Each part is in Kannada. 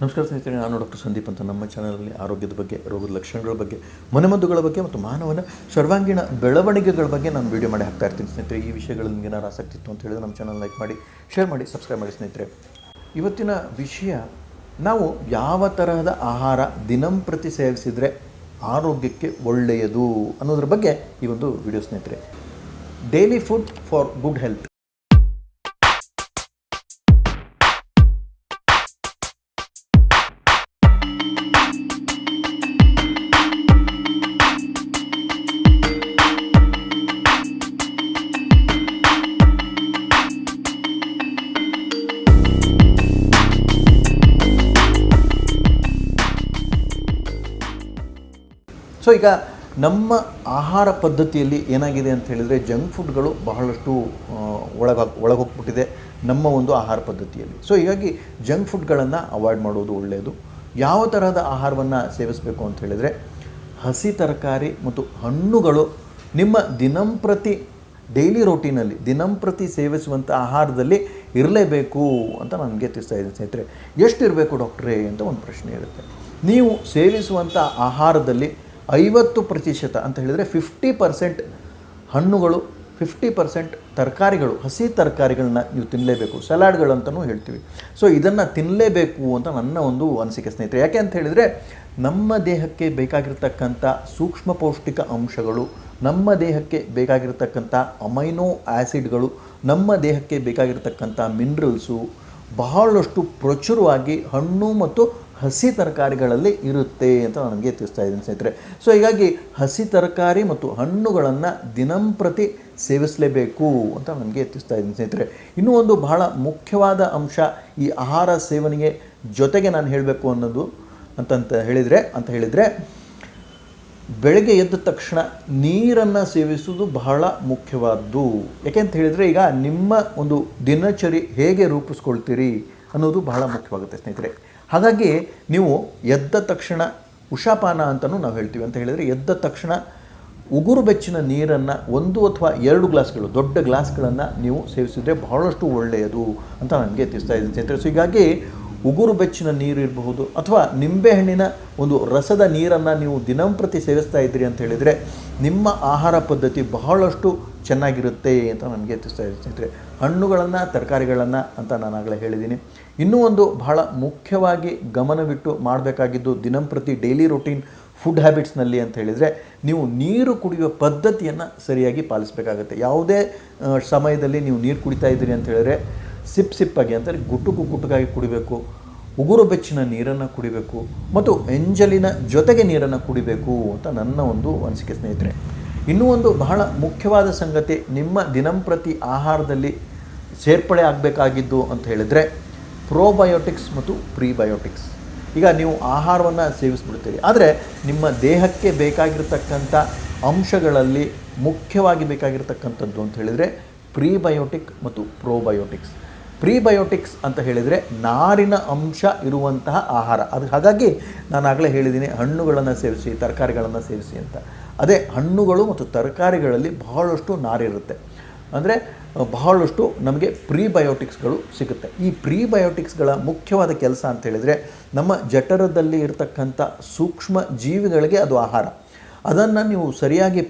ನಮಸ್ಕಾರ ಸ್ನೇಹಿತರೆ, ನಾನು ಡಾಕ್ಟರ್ ಸಂದೀಪ್ ಅಂತ. ನಮ್ಮ ಚಾನಲಲ್ಲಿ ಆರೋಗ್ಯದ ಬಗ್ಗೆ, ರೋಗದ ಲಕ್ಷಣಗಳ ಬಗ್ಗೆ ಮನೆಮದ್ದುಗಳ ಬಗ್ಗೆ ಮತ್ತು ಮಾನವನ ಸರ್ವಾಂಗೀಣ ಬೆಳವಣಿಗೆಗಳ ಬಗ್ಗೆ ನಾನು ವೀಡಿಯೋ ಮಾಡಿ ಹಾಕ್ತಾ ಇರ್ತೀನಿ ಸ್ನೇಹಿತರೆ. ಈ ವಿಷಯಗಳು ನಿಮಗೆ ಏನಾರು ಆಸಕ್ತಿ ಇತ್ತು ಅಂತ ಹೇಳಿದ್ರೆ ನಮ್ಮ ಚಾನಲ್ ಲೈಕ್ ಮಾಡಿ ಶೇರ್ ಮಾಡಿ ಸಬ್ಸ್ಕ್ರೈಬ್ ಮಾಡಿ ಸ್ನೇಹಿತರೆ. ಇವತ್ತಿನ ವಿಷಯ, ನಾವು ಯಾವ ತರಹದ ಆಹಾರ ದಿನಂಪ್ರತಿ ಸೇವಿಸಿದರೆ ಆರೋಗ್ಯಕ್ಕೆ ಒಳ್ಳೆಯದು ಅನ್ನೋದ್ರ ಬಗ್ಗೆ ಈ ಒಂದು ವಿಡಿಯೋ ಸ್ನೇಹಿತರೆ. Daily food for good health so ಈಗ ನಮ್ಮ ಆಹಾರ ಪದ್ಧತಿಯಲ್ಲಿ ಏನಾಗಿದೆ ಅಂತ ಹೇಳಿದರೆ ಜಂಕ್ ಫುಡ್ಗಳು ಬಹಳಷ್ಟು ಒಳಗ, ಒಳಗೋಗ್ಬಿಟ್ಟಿದೆ ನಮ್ಮ ಒಂದು ಆಹಾರ ಪದ್ಧತಿಯಲ್ಲಿ. ಸೊ ಹೀಗಾಗಿ ಜಂಕ್ ಫುಡ್ಗಳನ್ನು ಅವಾಯ್ಡ್ ಮಾಡೋದು ಒಳ್ಳೆಯದು ಯಾವ ತರಹದ ಆಹಾರವನ್ನು ಸೇವಿಸಬೇಕು ಅಂತ ಹೇಳಿದರೆ ಹಸಿ ತರಕಾರಿ ಮತ್ತು ಹಣ್ಣುಗಳು ನಿಮ್ಮ ದಿನಂಪ್ರತಿ ಡೈಲಿ ರೋಟೀನಲ್ಲಿ ದಿನಂಪ್ರತಿ ಸೇವಿಸುವಂಥ ಆಹಾರದಲ್ಲಿ ಇರಲೇಬೇಕು ಅಂತ ನನಗೆ ತಿಳಿಸ್ತಾ ಇದ್ದೀನಿ ಸ್ನೇಹಿತರೆ. ಎಷ್ಟಿರಬೇಕು ಡಾಕ್ಟ್ರೇ ಅಂತ ಒಂದು ಪ್ರಶ್ನೆ ಇರುತ್ತೆ. ನೀವು ಸೇವಿಸುವಂಥ ಆಹಾರದಲ್ಲಿ ಐವತ್ತು ಪ್ರತಿಶತ ಅಂತ ಹೇಳಿದರೆ ಫಿಫ್ಟಿ ಪರ್ಸೆಂಟ್ ಹಣ್ಣುಗಳು ಫಿಫ್ಟಿ ಪರ್ಸೆಂಟ್ ತರಕಾರಿಗಳು, ಹಸಿ ತರಕಾರಿಗಳನ್ನ ನೀವು ತಿನ್ನಲೇಬೇಕು ಸಲಾಡ್ಗಳು ಅಂತಲೂ ಹೇಳ್ತೀವಿ. ಸೊ ಇದನ್ನು ತಿನ್ನಲೇಬೇಕು ಅಂತ ನನ್ನ ಒಂದು ಅನಿಸಿಕೆ ಸ್ನೇಹಿತರೆ. ಯಾಕೆ ಅಂತ ಹೇಳಿದರೆ, ನಮ್ಮ ದೇಹಕ್ಕೆ ಬೇಕಾಗಿರ್ತಕ್ಕಂಥ ಸೂಕ್ಷ್ಮ ಪೌಷ್ಟಿಕ ಅಂಶಗಳು, ನಮ್ಮ ದೇಹಕ್ಕೆ ಬೇಕಾಗಿರ್ತಕ್ಕಂಥ ಅಮೈನೋ ಆ್ಯಸಿಡ್ಗಳು ನಮ್ಮ ದೇಹಕ್ಕೆ ಬೇಕಾಗಿರ್ತಕ್ಕಂಥ ಮಿನರಲ್ಸು ಬಹಳಷ್ಟು ಪ್ರಚುರವಾಗಿ ಹಣ್ಣು ಮತ್ತು ಹಸಿ ತರಕಾರಿಗಳಲ್ಲಿ ಇರುತ್ತೆ ಅಂತ ನನಗೆ ತಿಳಿಸ್ತಾ ಇದ್ದೀನಿ ಸ್ನೇಹಿತರೆ. ಸೊ ಹೀಗಾಗಿ ಹಸಿ ತರಕಾರಿ ಮತ್ತು ಹಣ್ಣುಗಳನ್ನು ದಿನಂಪ್ರತಿ ಸೇವಿಸಲೇಬೇಕು ಅಂತ ನನಗೆ ತಿಳಿಸ್ತಾ ಇದ್ದೀನಿ ಸ್ನೇಹಿತರೆ. ಇನ್ನೂ ಒಂದು ಬಹಳ ಮುಖ್ಯವಾದ ಅಂಶ ಈ ಆಹಾರ ಸೇವನೆಗೆ ಜೊತೆಗೆ ನಾನು ಹೇಳಬೇಕು ಅನ್ನೋದು ಅಂತಂತ ಹೇಳಿದರೆ, ಅಂತ ಹೇಳಿದರೆ ಬೆಳಗ್ಗೆ ಎದ್ದ ತಕ್ಷಣ ನೀರನ್ನು ಸೇವಿಸುವುದು ಬಹಳ ಮುಖ್ಯವಾದ್ದು. ಯಾಕೆಂತ ಹೇಳಿದರೆ ಈಗ ನಿಮ್ಮ ಒಂದು ದಿನಚರಿ ಹೇಗೆ ರೂಪಿಸ್ಕೊಳ್ತೀರಿ? ಅನ್ನೋದು ಬಹಳ ಮುಖ್ಯವಾಗುತ್ತೆ ಸ್ನೇಹಿತರೆ. ಹಾಗಾಗಿ ನೀವು ಎದ್ದ ತಕ್ಷಣ ಉಷಾಪಾನ ಅಂತಲೂ ನಾವು ಹೇಳ್ತೀವಿ ಅಂತ ಹೇಳಿದರೆ, ಎದ್ದ ತಕ್ಷಣ ಉಗುರು ಬೆಚ್ಚಿನ ನೀರನ್ನು ಒಂದು ಅಥವಾ ಎರಡು ಗ್ಲಾಸ್ಗಳು, ದೊಡ್ಡ ಗ್ಲಾಸ್ಗಳನ್ನು ನೀವು ಸೇವಿಸಿದರೆ ಬಹಳಷ್ಟು ಒಳ್ಳೆಯದು ಅಂತ ನನಗೆ ತಿಳಿಸ್ತಾ ಇದೆ ಸ್ನೇಹಿತರೆ. ಸೊ ಹೀಗಾಗಿ ಉಗುರು ಬೆಚ್ಚಿನ ನೀರು ಇರಬಹುದು ಅಥವಾ ನಿಂಬೆಹಣ್ಣಿನ ಒಂದು ರಸದ ನೀರನ್ನು ನೀವು ದಿನಂಪ್ರತಿ ಸೇವಿಸ್ತಾ ಇದ್ದೀರಿ ಅಂತ ಹೇಳಿದರೆ, ನಿಮ್ಮ ಆಹಾರ ಪದ್ಧತಿ ಬಹಳಷ್ಟು ಚೆನ್ನಾಗಿರುತ್ತೆ ಅಂತ ನನಗೆ ತಿಳಿಸ್ತಾ ಇದೆ. ಸ್ನೇಹಿತರೆ, ಹಣ್ಣುಗಳನ್ನು, ತರಕಾರಿಗಳನ್ನು ಅಂತ ನಾನು ಆಗಲೇ ಹೇಳಿದ್ದೀನಿ. ಇನ್ನೂ ಒಂದು ಬಹಳ ಮುಖ್ಯವಾಗಿ ಗಮನವಿಟ್ಟು ಮಾಡಬೇಕಾಗಿದ್ದು ದಿನಂಪ್ರತಿ ಡೈಲಿ ರೊಟೀನ್ ಫುಡ್ ಹ್ಯಾಬಿಟ್ಸ್ನಲ್ಲಿ ಅಂತ ಹೇಳಿದರೆ, ನೀವು ನೀರು ಕುಡಿಯುವ ಪದ್ಧತಿಯನ್ನು ಸರಿಯಾಗಿ ಪಾಲಿಸಬೇಕಾಗತ್ತೆ. ಯಾವುದೇ ಸಮಯದಲ್ಲಿ ನೀವು ನೀರು ಕುಡಿತಾ ಇದ್ದೀರಿ ಅಂತ ಹೇಳಿದ್ರೆ, ಸಿಪ್ ಸಿಪ್ಪಾಗಿ ಅಂದರೆ ಗುಟುಕು ಗುಟುಕಾಗಿ ಕುಡಿಬೇಕು, ಉಗುರು ಬೆಚ್ಚಿನ ನೀರನ್ನು ಕುಡಿಬೇಕು, ಮತ್ತು ಎಂಜಲಿನ ಜೊತೆಗೆ ನೀರನ್ನು ಕುಡಿಬೇಕು ಅಂತ ನನ್ನ ಒಂದು ಅನಿಸಿಕೆ ಸ್ನೇಹಿತರೆ. ಇನ್ನೂ ಒಂದು ಬಹಳ ಮುಖ್ಯವಾದ ಸಂಗತಿ, ನಿಮ್ಮ ದಿನಂಪ್ರತಿ ಆಹಾರದಲ್ಲಿ ಸೇರ್ಪಡೆ ಆಗಬೇಕಾಗಿದ್ದು ಅಂತ ಹೇಳಿದರೆ ಪ್ರೋಬಯೋಟಿಕ್ಸ್ ಮತ್ತು ಪ್ರೀಬಯೋಟಿಕ್ಸ್ ಈಗ ನೀವು ಆಹಾರವನ್ನು ಸೇವಿಸ್ಬಿಡ್ತೀರಿ. ಆದರೆ ನಿಮ್ಮ ದೇಹಕ್ಕೆ ಬೇಕಾಗಿರ್ತಕ್ಕಂಥ ಅಂಶಗಳಲ್ಲಿ ಮುಖ್ಯವಾಗಿ ಬೇಕಾಗಿರ್ತಕ್ಕಂಥದ್ದು ಅಂತ ಹೇಳಿದರೆ ಪ್ರೀಬಯೋಟಿಕ್ ಮತ್ತು ಪ್ರೋಬಯೋಟಿಕ್ಸ್ ಪ್ರೀಬಯೋಟಿಕ್ಸ್ ಅಂತ ಹೇಳಿದರೆ ನಾರಿನ ಅಂಶ ಇರುವಂತಹ ಆಹಾರ. ಅದು ಹಾಗಾಗಿ ನಾನು ಆಗಲೇ ಹೇಳಿದ್ದೀನಿ ಹಣ್ಣುಗಳನ್ನು ಸೇವಿಸಿ, ತರಕಾರಿಗಳನ್ನು ಸೇವಿಸಿ ಅಂತ. ಅದೇ ಹಣ್ಣುಗಳು ಮತ್ತು ತರಕಾರಿಗಳಲ್ಲಿ ಬಹಳಷ್ಟು ನಾರಿರುತ್ತೆ. ಅಂದರೆ ಬಹಳಷ್ಟು ನಮಗೆ ಪ್ರೀಬಯೋಟಿಕ್ಸ್ಗಳು ಸಿಗುತ್ತೆ. ಈ ಪ್ರೀಬಯೋಟಿಕ್ಸ್ಗಳ ಮುಖ್ಯವಾದ ಕೆಲಸ ಅಂತ ಹೇಳಿದರೆ ನಮ್ಮ ಜಠರದಲ್ಲಿ ಇರತಕ್ಕಂಥ ಸೂಕ್ಷ್ಮ ಜೀವಿಗಳಿಗೆ ಅದು ಆಹಾರ. ಅದನ್ನು ನೀವು ಸರಿಯಾಗಿ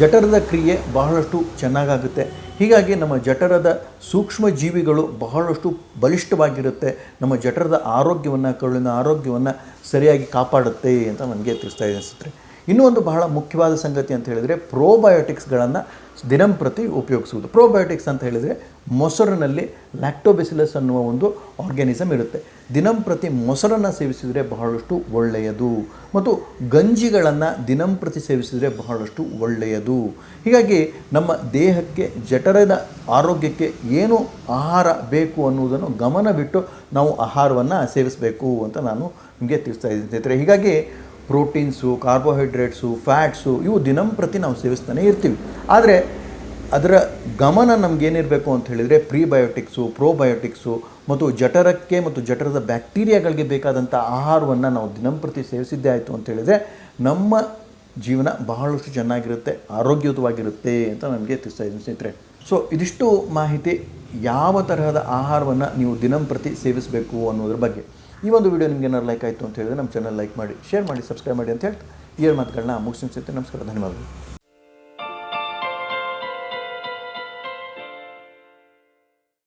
ಜಠರದ ಕ್ರಿಯೆ ಬಹಳಷ್ಟು ಚೆನ್ನಾಗಾಗುತ್ತೆ. ಹೀಗಾಗಿ ನಮ್ಮ ಜಠರದ ಸೂಕ್ಷ್ಮ ಜೀವಿಗಳು ಬಹಳಷ್ಟು ಬಲಿಷ್ಠವಾಗಿರುತ್ತೆ. ನಮ್ಮ ಜಠರದ ಆರೋಗ್ಯವನ್ನು, ಕರುಳಿನ ಆರೋಗ್ಯವನ್ನು ಸರಿಯಾಗಿ ಕಾಪಾಡುತ್ತೆ ಅಂತ ನನಗೆ ತಿಳಿಸ್ತಾ ಇದೆ ಅನಿಸುತ್ತೆ. ಇನ್ನೂ ಒಂದು ಬಹಳ ಮುಖ್ಯವಾದ ಸಂಗತಿ ಅಂತ ಹೇಳಿದರೆ ಪ್ರೋಬಯೋಟಿಕ್ಸ್ಗಳನ್ನು ದಿನಂಪ್ರತಿ ಉಪಯೋಗಿಸುವುದು. ಪ್ರೋಬಯೋಟಿಕ್ಸ್ ಅಂತ ಹೇಳಿದರೆ ಮೊಸರಿನಲ್ಲಿ ಲ್ಯಾಕ್ಟೋಬೆಸಿಲಸ್ ಅನ್ನುವ ಒಂದು ಆರ್ಗ್ಯಾನಿಸಮ್ ಇರುತ್ತೆ. ದಿನಂಪ್ರತಿ ಮೊಸರನ್ನು ಸೇವಿಸಿದರೆ ಬಹಳಷ್ಟು ಒಳ್ಳೆಯದು. ಮತ್ತು ಗಂಜಿಗಳನ್ನು ದಿನಂಪ್ರತಿ ಸೇವಿಸಿದರೆ ಬಹಳಷ್ಟು ಒಳ್ಳೆಯದು. ಹೀಗಾಗಿ ನಮ್ಮ ದೇಹಕ್ಕೆ, ಜಠರದ ಆರೋಗ್ಯಕ್ಕೆ ಏನು ಆಹಾರ ಬೇಕು ಅನ್ನುವುದನ್ನು ಗಮನವಿಟ್ಟು ನಾವು ಆಹಾರವನ್ನು ಸೇವಿಸಬೇಕು ಅಂತ ನಾನು ನಿಮಗೆ ತಿಳಿಸ್ತಾ ಇದ್ದೀನಿ ಸ್ನೇಹಿತರೆ. ಹೀಗಾಗಿ ಪ್ರೋಟೀನ್ಸು, ಕಾರ್ಬೋಹೈಡ್ರೇಟ್ಸು, ಫ್ಯಾಟ್ಸು ಇವು ದಿನಂಪ್ರತಿ ನಾವು ಸೇವಿಸ್ತಾನೆ ಇರ್ತೀವಿ. ಆದರೆ ಅದರ ಗಮನ ನಮಗೇನಿರಬೇಕು ಅಂತ ಹೇಳಿದರೆ ಪ್ರೀಬಯೋಟಿಕ್ಸು, ಪ್ರೋಬಯೋಟಿಕ್ಸು ಮತ್ತು ಜಠರಕ್ಕೆ ಮತ್ತು ಜಠರದ ಬ್ಯಾಕ್ಟೀರಿಯಾಗಳಿಗೆ ಬೇಕಾದಂಥ ಆಹಾರವನ್ನು ನಾವು ದಿನಂಪ್ರತಿ ಸೇವಿಸಿದ್ದೇ ಆಯಿತು ಅಂತ ಹೇಳಿದರೆ ನಮ್ಮ ಜೀವನ ಬಹಳಷ್ಟು ಚೆನ್ನಾಗಿರುತ್ತೆ, ಆರೋಗ್ಯಯುತವಾಗಿರುತ್ತೆ ಅಂತ ನಮಗೆ ತಿಳಿಸ್ತಾ ಇದ್ದೀನಿ ಸ್ನೇಹಿತರೆ. ಸೊ ಇದಿಷ್ಟು ಮಾಹಿತಿ ಯಾವ ತರಹದ ಆಹಾರವನ್ನು ನೀವು ದಿನಂಪ್ರತಿ ಸೇವಿಸಬೇಕು ಅನ್ನೋದ್ರ ಬಗ್ಗೆ. ಈ ಒಂದು ವಿಡಿಯೋ ನಿಮ್ಗೆ ಏನಾದ್ರು ಲೈಕ್ ಆಯಿತು ಅಂತ ಹೇಳಿದ್ರೆ ನಮ್ಮ ಚಾನಲ್ ಲೈಕ್ ಮಾಡಿ ಶೇರ್ ಮಾಡಿ ಸಬ್ಸ್ಕ್ರೈಬ್ ಮಾಡಿ ಅಂತ ಹೇಳ್ತಾ ಈ ಮಾತುಗಳನ್ನ ಮುಗಿಸ್ತೀನಿ. ನಮಸ್ಕಾರ, ಧನ್ಯವಾದಗಳು.